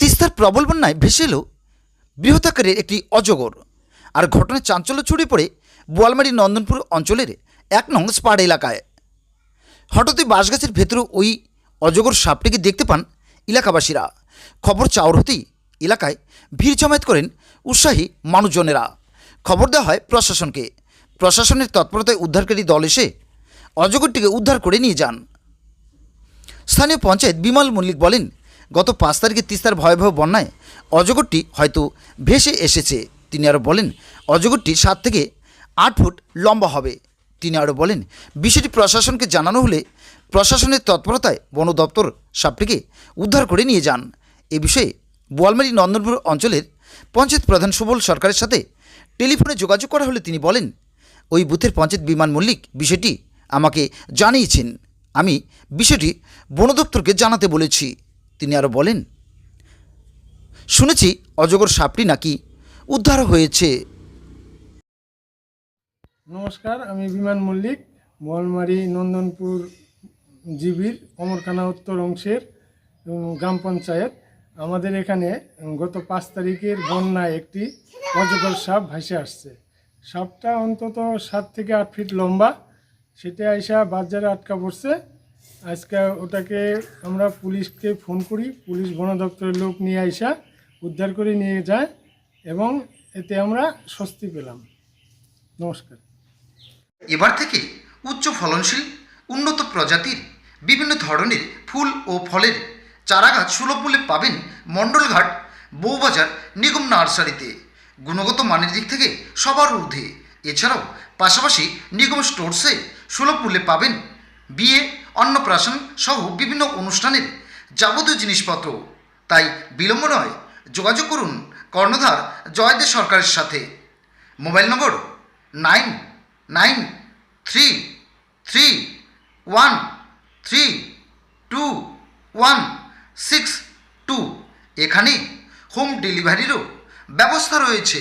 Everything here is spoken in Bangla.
তিস্তার প্রবল বন্যায় ভেসে এলো বৃহতাকারের একটি অজগর। আর ঘটনায় চাঞ্চল্য ছড়িয়ে পড়ে বোয়ালমারি নন্দনপুর অঞ্চলের এক নং স্পাড এলাকায়। হঠাৎই বাঁশগাছের ভেতরে ওই অজগর সাপটিকে দেখতে পান এলাকাবাসীরা। খবর চাওয়ার হতেই এলাকায় ভিড় জমায়েত করেন উৎসাহী মানুষজনেরা। খবর দেওয়া হয় প্রশাসনকে। প্রশাসনের তৎপরতায় উদ্ধারকারী দল এসে অজগরটিকে উদ্ধার করে নিয়ে যান। স্থানীয় পঞ্চায়েত বিমল মল্লিক বলেন, গত পাঁচ তারিখে তিস্তার ভয়াবহ বন্যায় অজগরটি হয়তো ভেসে এসেছে। তিনি আরও বলেন, অজগরটি সাত থেকে আট ফুট লম্বা হবে। তিনি আরও বলেন, বিষয়টি প্রশাসনকে জানানো হলে প্রশাসনের তৎপরতায় বন দপ্তর সাপটিকে উদ্ধার করে নিয়ে যান। এ বিষয়ে বোয়ালমারি নন্দনপুর অঞ্চলের পঞ্চায়েত প্রধান সুবল সরকারের সাথে টেলিফোনে যোগাযোগ করা হলে তিনি বলেন, ওই বুথের পঞ্চায়েত বিমান মল্লিক বিষয়টি আমাকে জানিয়েছেন। আমি বিষয়টি বন দপ্তরকে জানাতে বলেছি। তিনি আরও বলেন, শুনেছি অজগর সাপটি নাকি উদ্ধার হয়েছে। নমস্কার, আমি বিমান মল্লিক বোয়ালমারি নন্দনপুর জিবির, অমরখানা উত্তর অংশের গ্রাম পঞ্চায়েত। আমাদের এখানে গত পাঁচ তারিখের বন্যায় একটি অজগর সাপ ভাসে আসছে। সাপটা অন্তত সাত থেকে আট ফিট লম্বা, সেটা আইসা বাজারে আটকা পড়ছে। আজকে ওটাকে আমরা পুলিশকে ফোন করি, পুলিশ বন দপ্তরের লোক নিয়ে আইসা উদ্ধার করে নিয়ে যায় এবং এতে আমরা স্বস্তি পেলাম। নমস্কার। এবার থেকে উচ্চ ফলনশীল, উন্নত প্রজাতির, বিভিন্ন ধরনের ফুল ও ফলের চারাগাছ সুলভ মূল্যে পাবেন মণ্ডলঘাট বউবাজার নিগম নার্সারিতে। গুণগত মানের দিক থেকে সবার ঊর্ধ্বে। এছাড়াও পাশাপাশি নিগম স্টোরসে সুলভ মূল্যে পাবেন বিয়ে, অন্নপ্রাশন সহ বিভিন্ন অনুষ্ঠানের যাবতীয় জিনিসপত্র। তাই বিলম্ব নয়, যোগাযোগ করুন কর্ণধার জয়দেব সরকারের সাথে। Mobile number nine nine three three one three two one six two এখানে হোম ডেলিভারিরও ব্যবস্থা রয়েছে।